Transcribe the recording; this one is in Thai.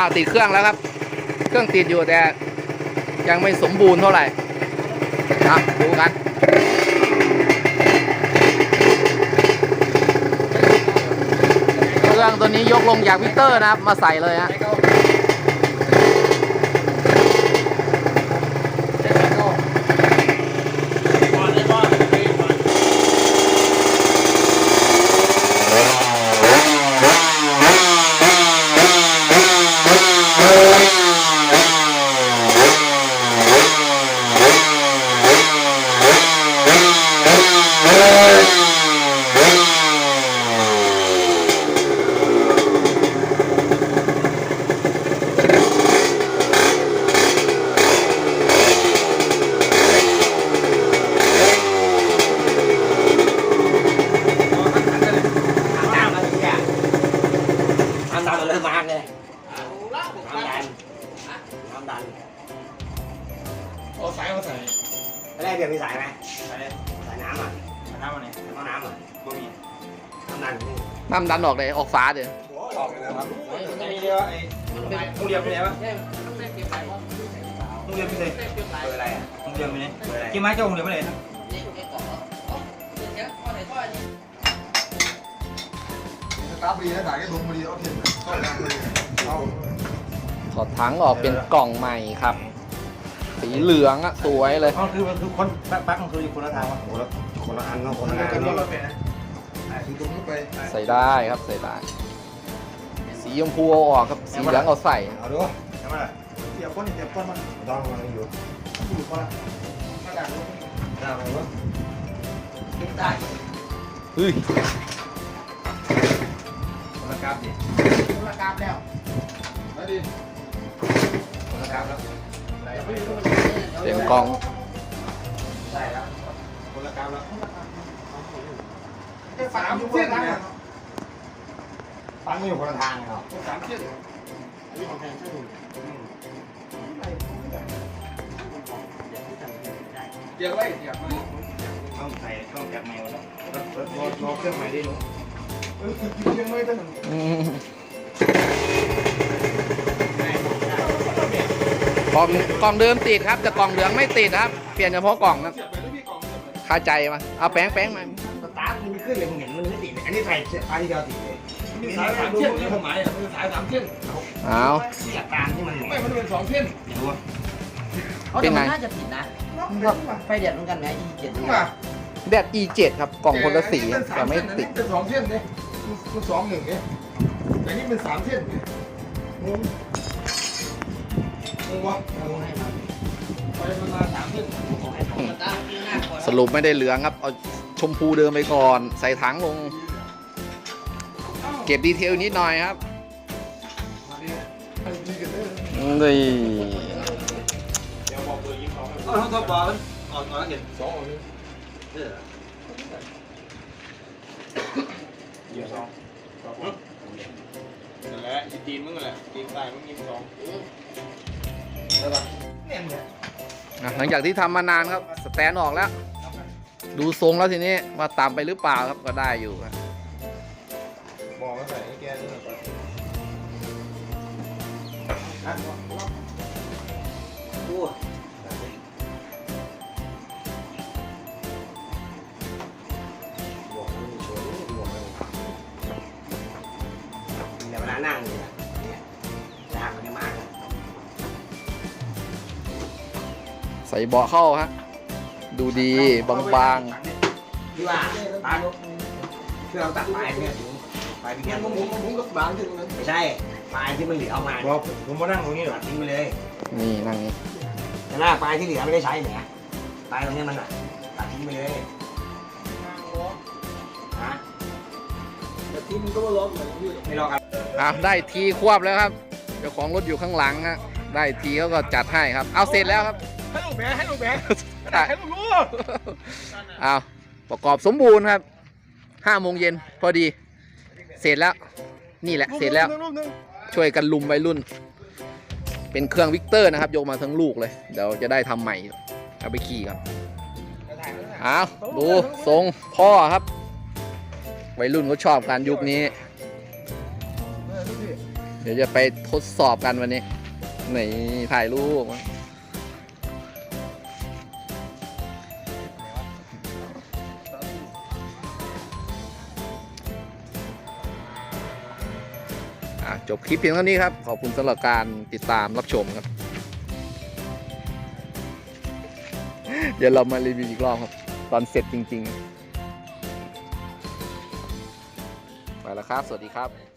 าวติดเครื่องแล้วครับ เครื่องติดอยู่แต่ยังไม่สมบูรณ์เท่าไหร่อะดูกันเครื่องตัวนี้ยกลงจากวิเตอร์นะครับ มาใส่เลยฮะ น้ำอะไรเนี่ยน้ำดันเราเริ่มมาเลยน้ำดัน น้ำดันเอาสายมาใส่แรกเดี๋ยวมีสายไหมใส่สายน้ำอะน้ำมาเนี่ยเอาน้ำอะบ่มีน้ำดันน้ำดันออกเลยออกฟ้าเดี๋ยวออกไปแล้วครับไม่มีเดียวไอ้โรงเรียนไปไหนวะโรงเรียนไปไหนเบอร์อะไรอะโรงเรียนไปไหนเบอร์อะไรกี่ไม้เจ้าโรงเรียนไปไหนตาปีนะถ่ายแค่ลงมาดีเอาเทียนเข้าแรงเลยเอา ถอดถังออกเป็นกล่องใหม่ครับ สีเหลืองอะสวยเลย อ๋อคือคือคนปักปักมันคืออยู่คนละทางวะโอ้แล้วคนละอันเนาะคนละแล้วอักันนรถเนาะเราเป็นนะถึงตรงนู้นไปใส่ได้ครับใส่ได้ สีชมพูเอาออกครับ สีเหลืองเอาใส่ เอาดูใช่ไหมล่ะเทียบก้นเทียบก้นมันต้องมันอยู่อยู่คนละมาดักรถได้ไหมวะเฮ้ยคนละกราฟดิคนละกราบแล้วมาดิ เต็มกล่องได้แล้วคนละกราฟแล้วแค่สามเส้นนะฟังไม่อยู่คนละทางเนาะสามเส้นเดี๋ยวไว้เดี๋ยวมาต้องใส่ต้องจับแมวแล้วรอรอเครื่องใหม่ดิหนูเออคือยังไม่ได้ กล่องกล่องเดิมติดครับ แต่กล่องเหลืองไม่ติดครับ เปลี่ยนเฉพาะกล่องนะเสียบไปแล้วพี่กล่องเสียบไปคาใจมาเอาแป้งแป้งมาสตาร์ทมันไม่ขึ้นเลยมึงเห็นมันไม่ติดอันนี้ใส่ปลาที่เดียวติดเลยมีสายสามเส้นนี่ผมหมายอะมีสายสามเส้นเอาที่หลักการที่มันไม่มันเป็นสองเส้นดูเอาแต่มันน่าจะผิดนะไฟเดียดเหมือนกันนะอีเจ็ดขึ้นเนี่ยมาแดด E7 ครับกล่องคนละสีแต่ไม่ติดเป็นสองเส้นเนี่ยมันสองหนึ่งเนี่ยแต่นี่เป็นสามเส้นเนี่ย สรุปไม่ได้เหลืองครับ เอาชมพูเดิมไปก่อน ใส่ถังลง เก็บดีเทลนิดหน่อยครับนี่เด้อนี่เอาทั้งตัวบอลออกมาแล้วเห็นสองเลยเออเดี๋ยวสองนั่นแหละอีตีนมึงนั่นแหละตีนตายมึงยิงสอง เนี่ยเนี่ยอะหลังจากที่ทำมานานครับ สแตนออกแล้ว ดูทรงแล้วทีนี้ว่าตามไปหรือเปล่าครับก็ได้อยู่ครับบอกแล้วใส่ให้แกด้วยนะดูเดี๋ยวเวลานั่งเนี่นี่ย ใส่เบาะเข้าฮะ ดูดีบางที่ว่าปลาที่เราตัดปลายเนี่ยปลายที่แกผมผมผมก็บานที่ตรงนั้นไม่ใช่ปลายที่มันเหลือเอามาบอกผมมานั่งตรงนี้หรอตัดทิ้งไปเลยๆนี่นั่งนี่แต่หน้าปลายที่เหลือไม่ได้ใช้แหมปลายตรงนี้มันอะตัดทิ้งไปเลยฮะแต่ที่มันก็มาล้อมเหมือนพี่ไม่รอกันอะได้ทีควบแล้วครับเจ้าของรถอยู่ข้างหลังฮะได้ทีเขาก็จัดให้ครับ เอาเสร็จแล้วครับ ให้ลูกแบให้ลูกแบได้ให้ลูกรู้เอาประกอบสมบูรณ์ครับห้าโมงเย็นพอดี เสร็จแล้ว นี่แหละ เสร็จแล้วรูปหนึงช่วยกันลุมวัยรุ่น เป็นเครื่องวิกเตอร์นะครับ ยกมาทั้งลูกเลย เดี๋ยวจะได้ทำใหม่ เอาไปขี่ครับเอาดูทรงพ่อครับ วัยรุ่นเขาชอบการยุคนี้เออดูสิเดี๋ยวจะไปทดสอบกันวันนี้ ไหนถ่ายรูป จบคลิปเพียงเท่านี้ครับ ขอบคุณสำหรับการติดตามรับชมครับ เดี๋ยวเรามารีวิวอีกรอบครับ ตอนเสร็จจริง ๆ ไปแล้วครับ สวัสดีครับ